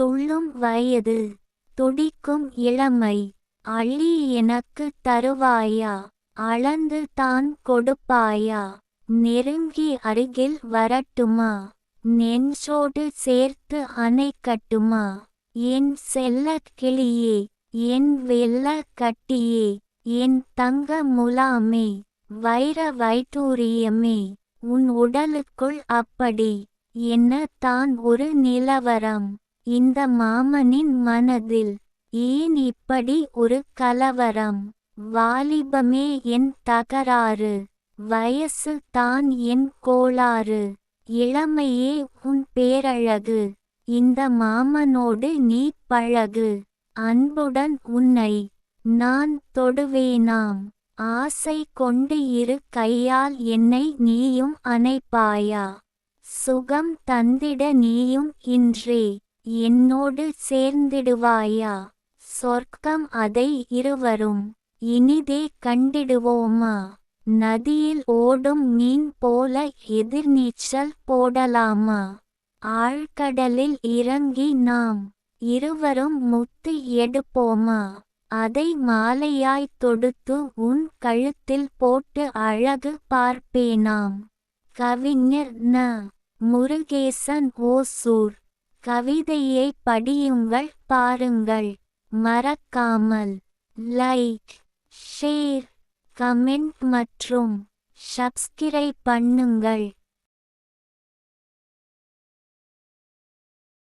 துள்ளும் வயது துடிக்கும் இளமை அள்ளி எனக்கு தருவாயா? அளந்து தான் கொடுப்பாயா? நெருங்கி அருகில் வரட்டுமா? நெஞ்சோடு சேர்த்து அணைக்கட்டுமா என் செல்ல கிளியே என் வெள்ள கட்டியே என் தங்க முலாமே வைர வைட்டூரியமே உன் உடலுக்குள் அப்படி என்ன தான் ஒரு நிலவரம்? இந்த மாமனின் மனதில் ஏன் இப்படி ஒரு கலவரம்? வாலிபமே என் தகராறு. வயசு தான் என் கோளாறு. இளமையே உன் பேரழகு. இந்த மாமனோடு நீ பழகு. அன்புடன் உன்னை நான் தொடுவேனாம். ஆசை கொண்டு இரு கையால் என்னை நீயும் அணைப்பாயா? சுகம் தந்திட நீயும் இன்றே. என்னோடு சேர்ந்திடுவாயா? சொர்க்கம் அதை இருவரும். இனிதே கண்டிடுவோமா? நதியில் ஓடும் மீன் போல எதிர்நீச்சல் போடலாமா? ஆழ்கடலில் இறங்கி நாம் இருவரும் முத்து எடுப்போமா? அதை மாலையாய் தொடுத்து உன் கழுத்தில் போட்டு அழகு பார்ப்பேனாம். கவிஞர் ந. முருகேசன் ஓசூர். கவிதையை படியுங்கள் பாருங்கள். மறக்காமல் லைக் ஷேர் கமெண்ட் மற்றும் சப்ஸ்கிரைப் பண்ணுங்கள்.